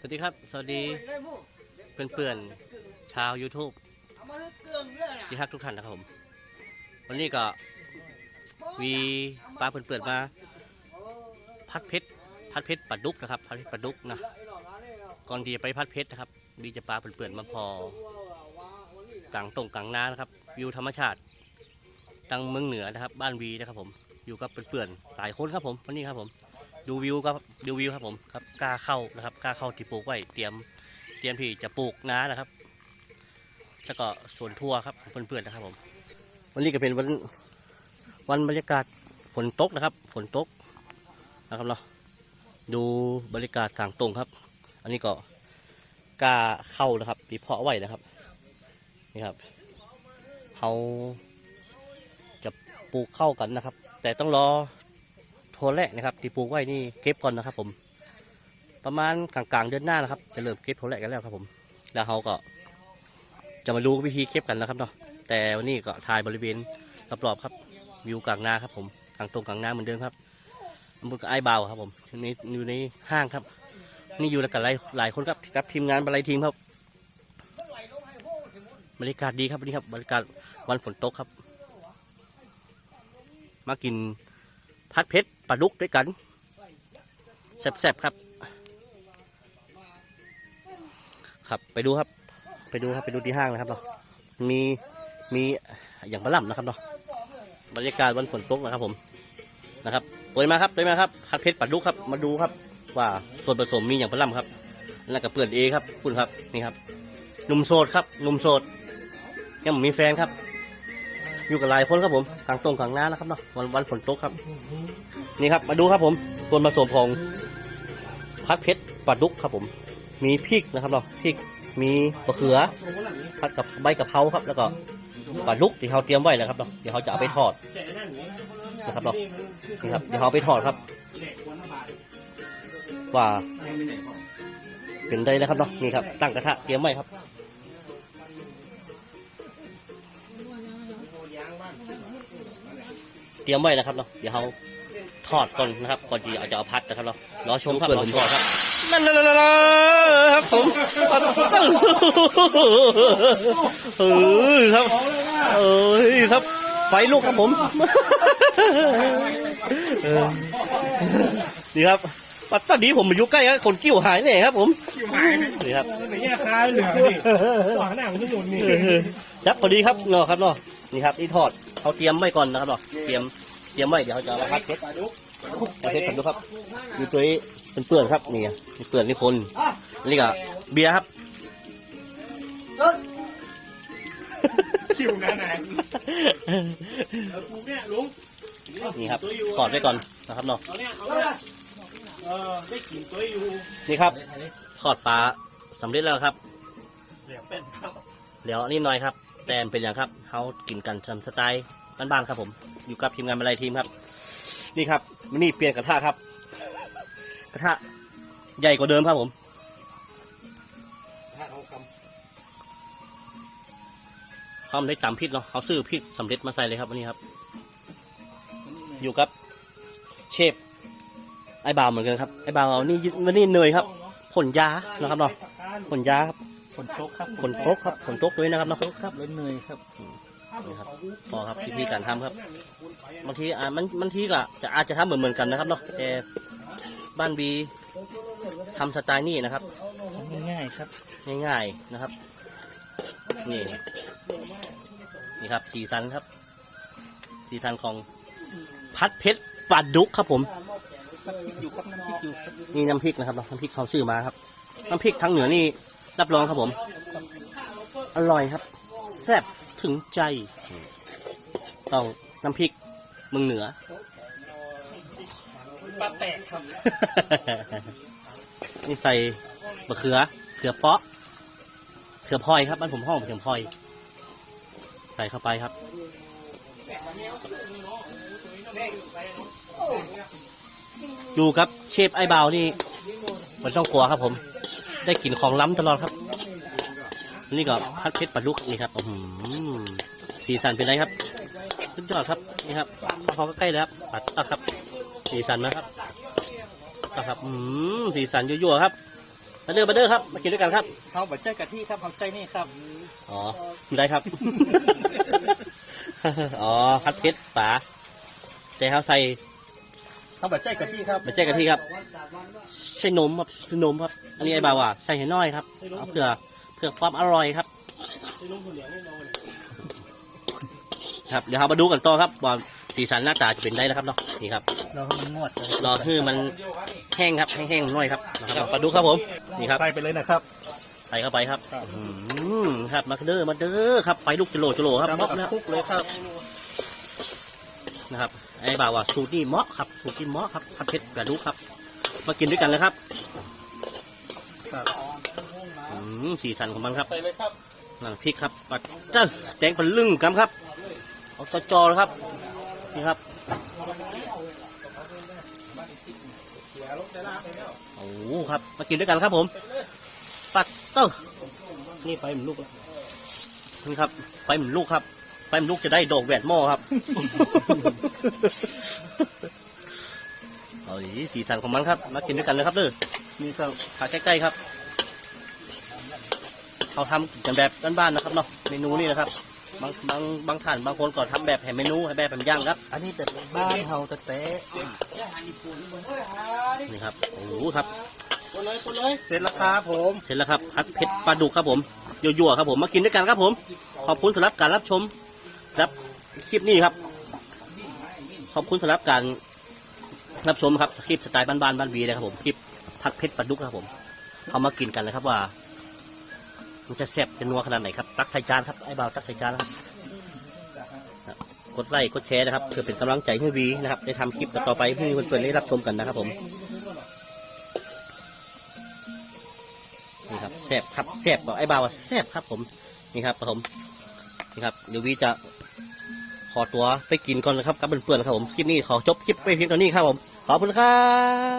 สวัสดีครับ สวัสดีเพื่อนๆชาว YouTube ที่ฮักทุกท่านนะครับผม วันนี้ก็วีปลาเพื่อนๆมา พัดเพชรพัดเพชรปลาดุกนะครับพัดเพชรปลาดุกนะก่อนที่จะไปพัดเพชรนะครับวีจะปลาเพื่อนๆมาพอกลางตรงกลางนานะครับ วิวธรรมชาติตังเมืองเหนือนะครับ บ้านวีนะครับผมอยู่กับเพื่อนๆหลายคนครับผมวันนี้ครับผม ดูวิวครับดูวิวครับผมครับกล้าเข้านะครับกล้าเข้าที่ปลูกไว้เตรียมเตรียมที่จะปลูกน้านะครับ แล้วก็สวนทั่วครับเพื่อนๆนะครับผม วันนี้ก็เป็นวันวันบรรยากาศฝนตกนะครับ ฝนตกนะครับเนาะดูบรรยากาศกลางตรงครับ อันนี้ก็กล้าเข้านะครับที่เพาะไว้นะครับนี่ครับเขาจะปลูกเข้ากันนะครับ แต่ต้องรอ โทนแรกนะครับที่ปลูกไว้นี่เก็บก่อนนะครับ ผม ประมาณกลางๆเดือนหน้านะครับ จะเริ่มเก็บโทนแรกกันแล้วครับผม แล้วเขาก็ จะมาดูวิธีเก็บกันนะครับเนาะแต่วันนี้ก็ถ่ายบริเวณรอบๆครับวิวกลางนาครับ ผมกลางตรงกลางนาเหมือนเดิมครับอำเภอไอ้เบาครับ ผมในอยู่ในห้างครับ นี่อยู่กับหลายหลายคนครับกับทีมงานบรรลัยทีมครับบรรยากาศดีครับวันนี้ครับบรรยากาศวันฝนตกครับ มากิน พัดเพชรปลาดุกด้วยกันแซ่บๆครับ ครับไปดูครับ ไปดูครับไปดูที่ห้างนะครับเนาะมีมีอย่างบะหล่ำนะครับเนาะบรรยากาศวันฝนตกนะครับผมนะครับเปิดมาครับเปิดมาครับพัดเพชรปลาดุกครับมาดูครับ ว่าส่วนผสมมีอย่างบะหล่ำครับแล้วก็เปลือนเอครับคุณครับนี่ครับหนุ่มโสดครับหนุ่มโสดยังไม่มีแฟนครับ อยู่กับหลายคนครับผมกลางตรงกลางหน้านะครับเนาะวันวันฝนตกครับ นี่ครับมาดูครับผม ส่วนผสมของพัดเพชรปลาดุกครับผม มีพริกนะครับเนาะพริกมีมะเขือพัดกับใบกะเพราครับ แล้วก็ปลาดุกที่เขาเตรียมไว้แล้วครับเนาะเดี๋ยวเขาจะเอาไปทอดนะครับเนาะนี่ครับเดี๋ยวเขาเอาไปทอดครับว่าเป็นได้แล้วครับเนาะนี่ครับตั้งกระทะเตรียมไว้ครับ ตรียมไว้นะครับเนาะเดี๋ยวเขาทอดก่อนนะครับก่อนที่จะเอาพัดนะครับเนาะรอชมครับรอชมครับนั่นนั่นนั่นครับผมเออครับเอ้ยครับ ไฟลุกครับผมเออนี่ครับปัตตานีผมมาอยู่ใกล้ครับคนกิ้วหายเนี่ยครับ ผมคิวหายนี่ครับไม่แย่คายเหลืองดิขวาหนังที่หมุนนี่จับพอดีครับเนาะครับเนาะนี่ครับนี่ทอดเขาเตรียมไว้ก่อนนะครับเนาะเตรียม เตรียมไว้เดี๋ยวเขาจะเอามาพัดเพชรพัดเพชรกันดูครับดูตัวนี้เป็นเปื่อนครับนี่มีเปื่อนนี่คนนี่ก็เบียร์ครับคิวหนาหนาแล้วกูเนี่ยลุงนี่ครับทอดไว้ก่อนนะครับเนาะเอาเนี่ยเอาเนี่ยเออได้กลิ่นตัวอยู่นี่ครับทอดปลาสำเร็จแล้วครับเหลือเป็นครับเดี๋ยวนิดหน่อยครับ แต่เป็นอย่างครับเขากินกันตามสไตล์บ้านๆครับผม อยู่กับทีมงานบรรลัยทีมครับ นี่ครับวันนี้เปลี่ยนกระทะครับ กระทะใหญ่กว่าเดิมครับผมถ้าเอาคเขาไม่ได้ตำพริกเนาะเขาซื้อพริกสำเร็จมาใส่เลยครับวันนี้ครับ อยู่กับเชฟไอ้บ่าวเหมือนกันครับไอ้บ่าวนี่วันนี้เนยครับ ผลยานะครับเนาะผลยาครับฝนตกครับผลตกครับผลตกด้วยนะครับเนาะครับเล่นเนยครับ นี่ครับพอครับวิธีการทำครับบางทีอ่ามันบางทีก็จะอาจจะทำเหมือนเหมือนๆกันนะครับเนาะแต่บ้านบีทำสไตล์นี่นะครับ ง่ายๆครับ ง่ายๆนะครับ นี่นี่ครับสีสันครับ สีสันของพัดเพชรปลาดุกครับผมอยู่ครับน้ำพริกอยู่ครับนี่น้ำพริกนะครับเนาะน้ำพริกเขาซื้อมาครับ น้ำพริกทั้งเหนือนี่รับรองครับผม อร่อยครับแซ่บ ถึงใจต้องน้ำพริกเมืองเหนือปลาแตกครับ นี่ใส่มะเขือ เขือเปาะ เขือพลอยครับบ้านผมห้องเขือพลอย ใส่เข้าไปครับอยู่ครับเชฟไอ้บาวนี่มันต้องกลัวครับผม ได้กลิ่นของล้ำตลอดครับ นี่ก็พัดเพชรปลาลูกนี่ครับอื้อหือ สีสันเป็นไรครับสุดยอดครับนี่ครับพอใกล้ๆแล้วครับปัดตักครับ สีสันนะครับตักครับอืมสีสันยั่วๆครับมาเด้อมาเด้อครับมากินด้วยกันครับเขาบัดใจกะทิครับเขาใจนี่ครับอ๋อไม่ได้ครับอ๋อพัดเพชรป๋าแต่เขาใส่เขาบัดใจกะทิครับไม่ใช่กะทิครับ ใช่นมครับใช่นมครับ อันนี้ไอ้บ่าวอะใส่ให้น้อยครับเอาเพื่อเพื่อความอร่อยครับ ครับเดี๋ยวเรามาดูกันต่อครับว่าสีสันหน้าตาจะเป็นได้นะครับเนาะนี่ครับเราให้มันงวดรอให้มันแห้งครับแห้งๆหน่อยครับนะครับมาดูครับผมนี่ครับใส่ไปเลยนะครับ ใส่เข้าไปครับครับอืมครับมาเด้อมาเด้อครับไปลูกจิโลจิโลครับตามม็อกกับแล้วคุกเลยครับนะครับไอ้บ่าวว่าสูตรนี่เหมาะครับสูตรนี่เหมาะครับผัดเผ็ดกระดูกครับ มากินด้วยกันเลยครับครับอืมสีสันของมันครับใส่เลยครับนั่นพริกครับปัดเจ้าแดงเป็นลึ่งกำครับ เอาจอจอๆเลยครับ นี่ครับโอ้โหครับ มากินด้วยกันครับผม ปัดเต้านี่ไปเหมือนลูกแล้วนี่ครับไปเหมือนลูกครับไปเหมือนลูกจะได้ดอกแหวนหม้อครับเอาดิสีสันของมันครับ มากินด้วยกันเลยครับเด้อนี่ครับขาใกล้ๆครับ เขาทำกันแบบบ้านๆนะครับเนาะ เมนูนี่นะครับ บางบางบางท่านบางคนก็ทำแบบแห่เมนูให้แบบแบบย่างครับ อันนี้แบบบ้านเฮาตะเตะนี่ครับ โอ้โหครับ คนเลยคนเลยเสร็จแล้วครับผมเสร็จแล้วครับผัดเผ็ดปลาดุกครับผมยั่วๆครับผมมากินด้วยกันครับผม ขอบคุณสำหรับการรับชมครับคลิปนี้ครับ ขอบคุณสำหรับการรับชมครับคลิปสไตล์บ้านๆบ้านวีนะครับผมคลิปผัดเผ็ดปลาดุกครับผม เขามากินกันเลยครับว่า มันจะแซ่บจะนัวขนาดไหนครับ ตักใส่จานครับไอ้บ่าวตักใส่จานครับกดไลค์กดแชร์นะครับเพื่อเป็นกำลังใจให้วีนะครับได้ทำคลิปต่อไปให้เพื่อนๆได้รับชมกันนะครับผมนี่ครับแซ่บครับแซ่บบอกไอ้บ่าวแซ่บครับ ผมนี่ครับผมนี่ครับเดี๋ยววีจะขอตัวไปกินก่อนนะครับกับเพื่อนๆครับผมคลิปนี้ขอจบคลิปไปเพียงเท่านี้ครับผมขอบคุณครับ